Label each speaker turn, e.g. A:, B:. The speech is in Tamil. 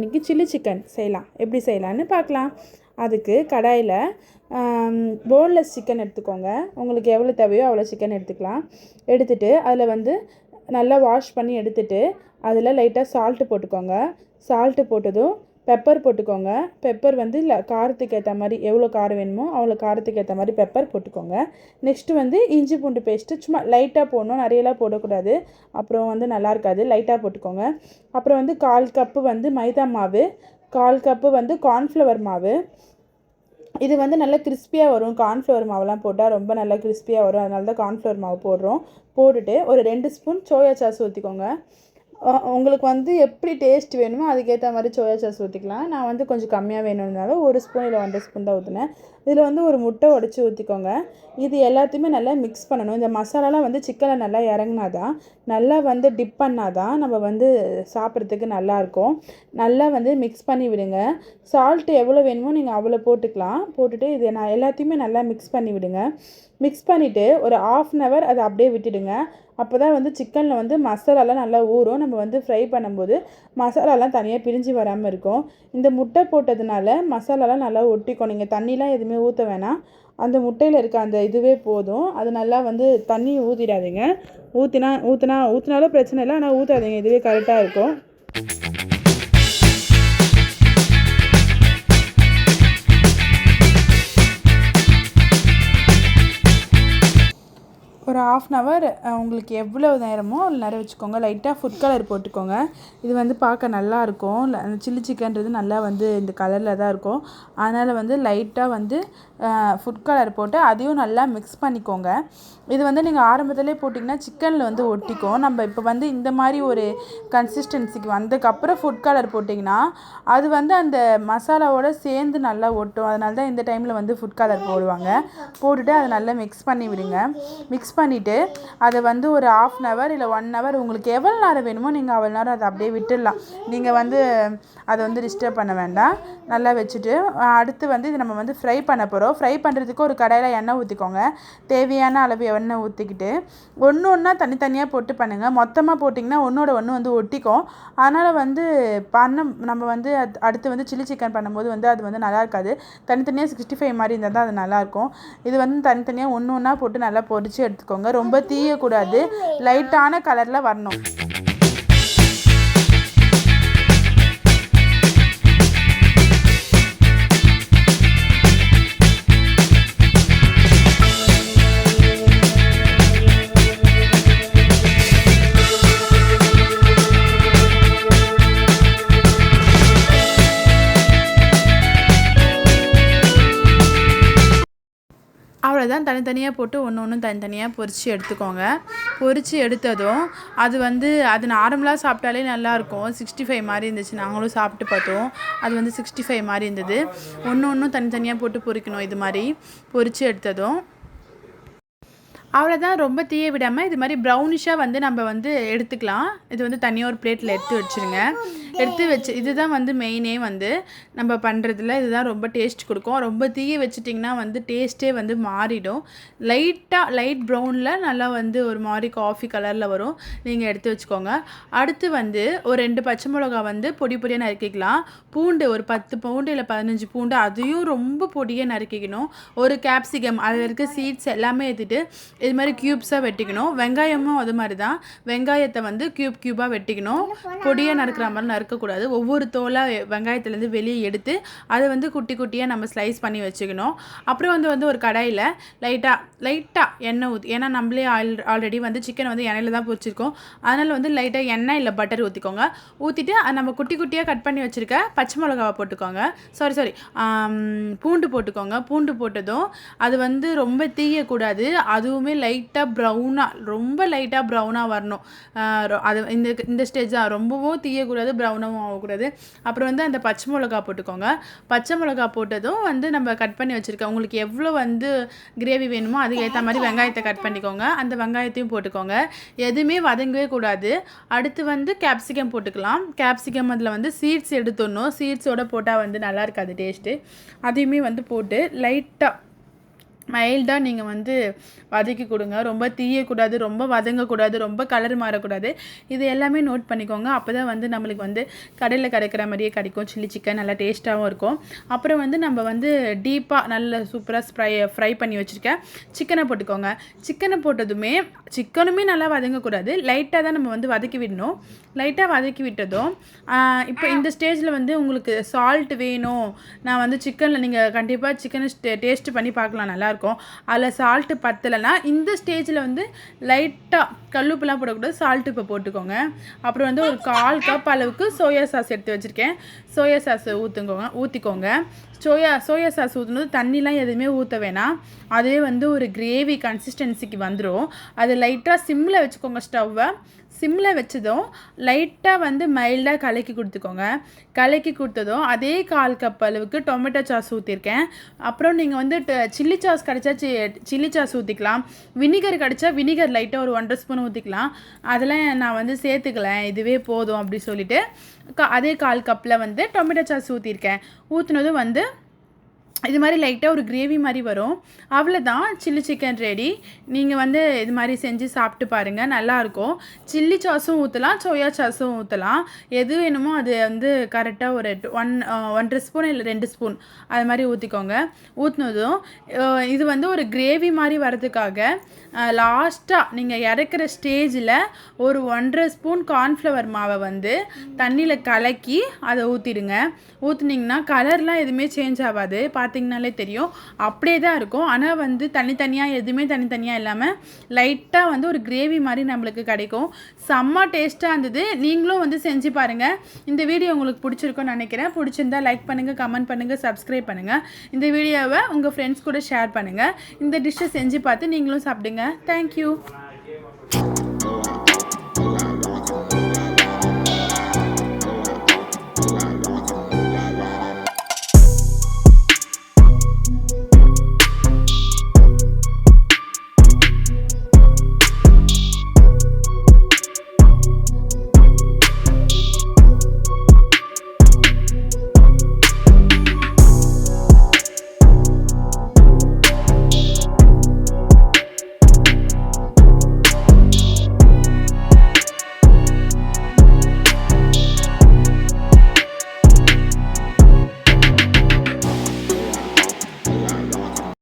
A: இன்றைக்கி சில்லி சிக்கன் செய்யலாம். எப்படி செய்யலான்னு பார்க்கலாம். அதுக்கு கடாயில் போன்லெஸ் சிக்கன் எடுத்துக்கோங்க. உங்களுக்கு எவ்வளோ தேவையோ அவ்வளோ சிக்கன் எடுத்துக்கலாம். எடுத்துகிட்டு அதில் வந்து நல்லா வாஷ் பண்ணி எடுத்துகிட்டு அதில் லைட்டாக சால்ட்டு போட்டுக்கோங்க. சால்ட்டு போட்டதும் பெப்பர் போட்டுக்கோங்க. பெப்பர் வந்து இல்லை காரத்துக்கு ஏற்ற மாதிரி எவ்வளோ காரம் வேணுமோ அவ்வளோ காரத்துக்கு ஏற்ற மாதிரி பெப்பர் போட்டுக்கோங்க. நெக்ஸ்ட்டு வந்து இஞ்சி பூண்டு பேஸ்ட்டு சும்மா லைட்டாக போடணும். நிறையலாம் போடக்கூடாது. அப்புறம் வந்து நல்லா இருக்காது. லைட்டாக போட்டுக்கோங்க. அப்புறம் வந்து கால் கப்பு வந்து மைதா மாவு கால் கப்பு வந்து கார்ன்ஃப்ளவர் மாவு. இது வந்து நல்லா கிறிஸ்பியாக வரும். கார்ன்ஃப்ளவர் மாவுலாம் போட்டால் ரொம்ப நல்லா கிறிஸ்பியாக வரும். அதனால தான் கார்ன்ஃப்ளவர் மாவு போடுறோம். போட்டுட்டு ஒரு ரெண்டு ஸ்பூன் சோயா சாஸ் ஊற்றிக்கோங்க உங்களுக்கு வந்து எப்படி டேஸ்ட் வேணுமோ அதுக்கேற்ற மாதிரி சோயா சாஸ் ஊற்றிக்கலாம் நான் வந்து கொஞ்சம் கம்மியாக வேணும்னால ஒரு ஸ்பூன் இல்லை ஒன்றரை ஸ்பூன் தான் ஊற்றினேன் இதில் வந்து ஒரு முட்டை உடச்சி ஊற்றிக்கோங்க இது எல்லாத்தையுமே நல்லா மிக்ஸ் பண்ணணும். இந்த மசாலாலாம் வந்து சிக்கனில் நல்லா இறங்குனாதான் நல்லா வந்து டிப் பண்ணால் தான் நம்ம வந்து சாப்பிட்றதுக்கு நல்லாயிருக்கும் நல்லா வந்து மிக்ஸ் பண்ணி விடுங்க. சால்ட்டு எவ்வளோ வேணுமோ நீங்கள் அவ்வளோ போட்டுக்கலாம். போட்டுட்டு இது நான் எல்லாத்தையுமே நல்லா மிக்ஸ் பண்ணி விடுங்க. மிக்ஸ் பண்ணிவிட்டு ஒரு ஆஃப் அன் ஹவர் அதை அப்படியே விட்டுடுங்க. அப்போ தான் வந்து சிக்கனில் வந்து மசாலாலாம் நல்லா ஊறும். நம்ம வந்து ஃப்ரை பண்ணும்போது மசாலாலாம் தனியாக பிரிஞ்சு வராமல் இருக்கும். இந்த முட்டை போட்டதுனால மசாலாலாம் நல்லா ஒட்டிக்கும். நீங்கள் தண்ணிலாம் எதுவுமே ஊற்ற வேணாம். அந்த முட்டையில் இருக்க அந்த இதுவே போதும். அது நல்லா வந்து தண்ணி ஊற்றிடாதீங்க ஊற்றினா ஊற்றினா ஊற்றினாலும் பிரச்சனை இல்லை. ஆனால் ஊற்றாதீங்க இதுவே கரெக்டாக இருக்கும். ஆஃப் அன் ஹவர் உங்களுக்கு எவ்வளோ நேரமோ அவ்வளோ நேரம் வச்சுக்கோங்க. லைட்டாக ஃபுட் கலர் போட்டுக்கோங்க. இது வந்து பார்க்க நல்லா இருக்கும். அந்த சில்லி சிக்கன்றது நல்லா வந்து இந்த கலரில் தான் இருக்கும். அதனால் வந்து லைட்டாக வந்து ஃபுட் கலர் போட்டு அதையும் நல்லா மிக்ஸ் பண்ணிக்கோங்க. இது வந்து நீங்கள் ஆரம்பத்திலே போட்டிங்கன்னா சிக்கனில் வந்து ஒட்டிக்கும். நம்ம இப்போ வந்து இந்த மாதிரி ஒரு கன்சிஸ்டன்சிக்கு வந்ததுக்கப்புறம் ஃபுட் கலர் போட்டிங்கன்னா அது வந்து அந்த மசாலாவோட சேர்ந்து நல்லா ஒட்டும். அதனால தான் இந்த டைமில் வந்து ஃபுட் கலர் போடுவாங்க. போட்டுட்டு அதை நல்லா மிக்ஸ் பண்ணி விடுங்க மிக்ஸ் பண்ணி பண்ணிவிட்டு அதை வந்து ஒரு ஆஃப் அன் ஹவர் இல்லை ஒன் ஹவர் உங்களுக்கு எவ்வளோ நேரம் வேணுமோ நீங்கள் அவ்வளோ நேரம் அதை அப்படியே விட்டுடலாம். நீங்கள் வந்து அதை வந்து டிஸ்டர்ப் பண்ண வேண்டாம். நல்லா வச்சுட்டு அடுத்து வந்து இது நம்ம வந்து ஃப்ரை பண்ண போகிறோம் ஃப்ரை பண்ணுறதுக்கு ஒரு கடையில் எண்ணெய் ஊற்றிக்கோங்க தேவையான அளவு எண்ணெய் ஊற்றிக்கிட்டு ஒன்று ஒன்றா தனித்தனியாக போட்டு பண்ணுங்கள் மொத்தமாக போட்டிங்கன்னா ஒன்றோட ஒன்று வந்து ஒட்டிக்கும். அதனால் வந்து பண்ண நம்ம வந்து அடுத்து வந்து சில்லி சிக்கன் பண்ணும்போது வந்து அது வந்து நல்லா இருக்காது. தனித்தனியாக சிக்ஸ்டி ஃபைவ் மாதிரி இருந்தால் தான் அது நல்லாயிருக்கும் இது வந்து தனித்தனியாக ஒன்று ஒன்றா போட்டு நல்லா பொரித்து எடுத்துக்கோங்க. ரொம்ப தீயக்கூடாது. லைட்டான கலரில் வரணும். அவ்வளோதான் தனித்தனியாக போட்டு ஒன்று ஒன்று தனித்தனியாக பொரித்து எடுத்துக்கோங்க. பொரித்து எடுத்ததும் அது வந்து அது நார்மலாக சாப்பிட்டாலே நல்லாயிருக்கும். சிக்ஸ்டி ஃபைவ் மாதிரி இருந்துச்சு. நாங்களும் சாப்பிட்டு பார்த்தோம். அது வந்து சிக்ஸ்டி ஃபைவ் மாதிரி இருந்தது. ஒன்று ஒன்றும் தனித்தனியாக போட்டு பொரிக்கணும் இது மாதிரி. பொரித்து எடுத்ததும் அவ்வளோதான் ரொம்ப தீய விடாமல் இது மாதிரி ப்ரௌனிஷாக வந்து நம்ம வந்து எடுத்துக்கலாம். இது வந்து தனியாக ஒரு பிளேட்டில் எடுத்து வச்சுருங்க. எடுத்து வச்சு இதுதான் வந்து மெயினே வந்து நம்ம பண்ணுறதுல இதுதான் ரொம்ப டேஸ்ட் கொடுக்கும். ரொம்ப தீய வச்சுட்டிங்கன்னா வந்து டேஸ்ட்டே வந்து மாறிடும். லைட்டாக லைட் ப்ரௌனில் நல்லா வந்து ஒரு மாதிரி காஃபி கலரில் வரும். நீங்கள் எடுத்து வச்சுக்கோங்க. அடுத்து வந்து ஒரு ரெண்டு பச்சை மிளகா வந்து பொடி பொடியாக நறுக்கிக்கலாம். பூண்டு ஒரு பத்து பூண்டு இல்லை பதினஞ்சு பூண்டு அதையும் ரொம்ப பொடியாக நறுக்கிக்கணும். ஒரு கேப்சிகம் அதில் இருக்க சீட்ஸ் எல்லாமே எடுத்துகிட்டு இது மாதிரி க்யூப்ஸாக வெட்டிக்கணும். வெங்காயமும் அது மாதிரி தான். வெங்காயத்தை வந்து க்யூப் க்யூபாக வெட்டிக்கணும். பொடியாக நறுக்கிற மாதிரி நறுக்கக்கூடாது. ஒவ்வொரு தோலாக வெங்காயத்துலேருந்து வெளியே எடுத்து அதை வந்து குட்டி குட்டியாக நம்ம ஸ்லைஸ் பண்ணி வச்சுக்கணும். அப்புறம் வந்து வந்து ஒரு கடாயில் லைட்டாக லைட்டாக எண்ணெய் ஊற்றி ஏன்னா நம்மளே ஆல் ஆல்ரெடி வந்து சிக்கன் வந்து எண்ணெயில் தான் பொரிச்சிருக்கோம். அதனால் வந்து லைட்டாக எண்ணெய் இல்லை பட்டர் ஊற்றிக்கோங்க ஊற்றிட்டு நம்ம குட்டி குட்டியாக கட் பண்ணி வச்சுருக்க பச்சை மிளகாவை போட்டுக்கோங்க. சாரி சாரி பூண்டு போட்டுக்கோங்க. பூண்டு போட்டதும் அது வந்து ரொம்ப தீயக்கூடாது. அதுவுமே லைட்டாக ப்ரௌனாக ரொம்ப லைட்டாக ப்ரௌனாக வரணும். ரொ- அது இந்த இந்த ஸ்டேஜ் தான். ரொம்பவும் தீயக்கூடாது ப்ரௌனாகவும் ஆகக்கூடாது. அப்புறம் வந்து அந்த பச்சை மிளகா போட்டுக்கோங்க. பச்சை மிளகா போட்டதும் வந்து நம்ம கட் பண்ணி வச்சுருக்கோம் உங்களுக்கு எவ்வளோ வந்து கிரேவி வேணுமோ அதுக்கேற்ற மாதிரி வெங்காயத்தை கட் பண்ணிக்கோங்க. அந்த வெங்காயத்தையும் போட்டுக்கோங்க. எதுவுமே வதங்கவே கூடாது. அடுத்து வந்து கேப்சிகம் போட்டுக்கலாம். கேப்சிகம் அதில் வந்து சீட்ஸ் எடுத்துடணும். சீட்ஸோட போட்டால் வந்து நல்லா இருக்காது டேஸ்ட்டு அதையுமே வந்து போட்டு லைட்டாக மைல்டாக நீங்கள் வந்து வதக்கி கொடுங்க. ரொம்ப தீயக்கூடாது ரொம்ப வதங்கக்கூடாது ரொம்ப கலர் மாறக்கூடாது. இது எல்லாமே நோட் பண்ணிக்கோங்க. அப்போ தான் வந்து நம்மளுக்கு வந்து கடையில் கிடைக்கிற மாதிரியே கிடைக்கும். சில்லி சிக்கன் நல்லா டேஸ்ட்டாகவும் இருக்கும். அப்புறம் வந்து நம்ம வந்து டீப்பாக நல்ல சூப்பராக ஸ்ப்ரை ஃப்ரை பண்ணி வச்சுருக்கேன் சிக்கனை போட்டுக்கோங்க. சிக்கனை போட்டதுமே சிக்கனுமே நல்லா வதங்கக்கூடாது. லைட்டாக தான் நம்ம வந்து வதக்கி விடணும். லைட்டாக வதக்கி விட்டதும் இப்போ இந்த ஸ்டேஜில் வந்து உங்களுக்கு சால்ட் வேணும். நான் வந்து சிக்கனில் நீங்கள் கண்டிப்பாக சிக்கனை டேஸ்ட் பண்ணி பார்க்கலாம். நல்லாயிருக்கும் அதில் சால்ட்டு பத்தலைன்னா இந்த ஸ்டேஜில் வந்து லைட்டாக கல்லுப்புலாம் போடக்கூடாது. சால்ட்டு இப்போ போட்டுக்கோங்க. அப்புறம் வந்து ஒரு கால் கப் அளவுக்கு சோயா சாஸ் எடுத்து வச்சுருக்கேன். சோயா சாஸ் ஊற்றுக்கோங்க ஊற்றிக்கோங்க சோயா சோயா சாஸ் ஊற்றுனது தண்ணிலாம் எதுவுமே ஊற்ற வேணாம். அதே வந்து ஒரு கிரேவி கன்சிஸ்டன்சிக்கு வந்துடும் அது லைட்டாக சிம்மில் வச்சுக்கோங்க ஸ்டவ்வை சிம்மில் வச்சதும் லைட்டாக வந்து மைல்டாக கலக்கி கொடுத்துக்கோங்க. கலக்கி கொடுத்ததும் அதே கால் கப் அளவுக்கு டொமேட்டோ சாஸ் ஊற்றிருக்கேன் அப்புறம் நீங்கள் வந்து சில்லி சாஸ் கிடச்சா சி சில்லி சாஸ் ஊற்றிக்கலாம் வினிகர் கிடச்சா வினிகர் லைட்டாக ஒரு ஒன்றரை ஸ்பூன் ஊற்றிக்கலாம் அதெல்லாம் நான் வந்து சேர்த்துக்கல. இதுவே போதும் அப்படி சொல்லிட்டு அதே கால் கப்பில் வந்து டொமேட்டோ சாஸ் ஊற்றிருக்கேன் ஊற்றுனதும் வந்து இது மாதிரி லைட்டாக ஒரு கிரேவி மாதிரி வரும். அவ்வளோதான் சில்லி சிக்கன் ரெடி நீங்கள் வந்து இது மாதிரி செஞ்சு சாப்பிட்டு பாருங்கள் நல்லாயிருக்கும் சில்லி சாஸும் ஊற்றலாம் சோயா சாஸும் ஊற்றலாம் எது வேணுமோ அது வந்து கரெக்டாக ஒரு ஒன் ஒன்றரை ஸ்பூன் இல்லை ரெண்டு ஸ்பூன் அது மாதிரி ஊற்றிக்கோங்க ஊற்றினதும் இது வந்து ஒரு கிரேவி மாதிரி வரதுக்காக லாஸ்ட்டாக நீங்கள் இறக்குற ஸ்டேஜில் ஒரு ஒன்றரை ஸ்பூன் கார்ன்ஃப்ளவர் மாவை வந்து தண்ணியில் கலக்கி அதை ஊற்றிடுங்க ஊற்றுனீங்கன்னா கலர்லாம் எதுவுமே சேஞ்ச் ஆகாது. பார்த்தீங்கனாலே தெரியும். அப்படியே தான் இருக்கும். ஆனால் வந்து தனித்தனியாக எதுவுமே தனித்தனியாக இல்லாமல் லைட்டாக வந்து ஒரு கிரேவி மாதிரி நம்மளுக்கு கிடைக்கும். செம்ம டேஸ்ட்டாக இருந்தது. நீங்களும் வந்து செஞ்சு பாருங்கள் இந்த வீடியோ உங்களுக்கு பிடிச்சிருக்கும்னு நினைக்கிறேன். பிடிச்சிருந்தா லைக் பண்ணுங்கள் கமெண்ட் பண்ணுங்கள் சப்ஸ்கிரைப் பண்ணுங்கள் இந்த வீடியோவை உங்கள் ஃப்ரெண்ட்ஸ் கூட ஷேர் பண்ணுங்கள் இந்த டிஷ்ஷை செஞ்சு பார்த்து நீங்களும் சாப்பிடுங்க. தேங்க்யூ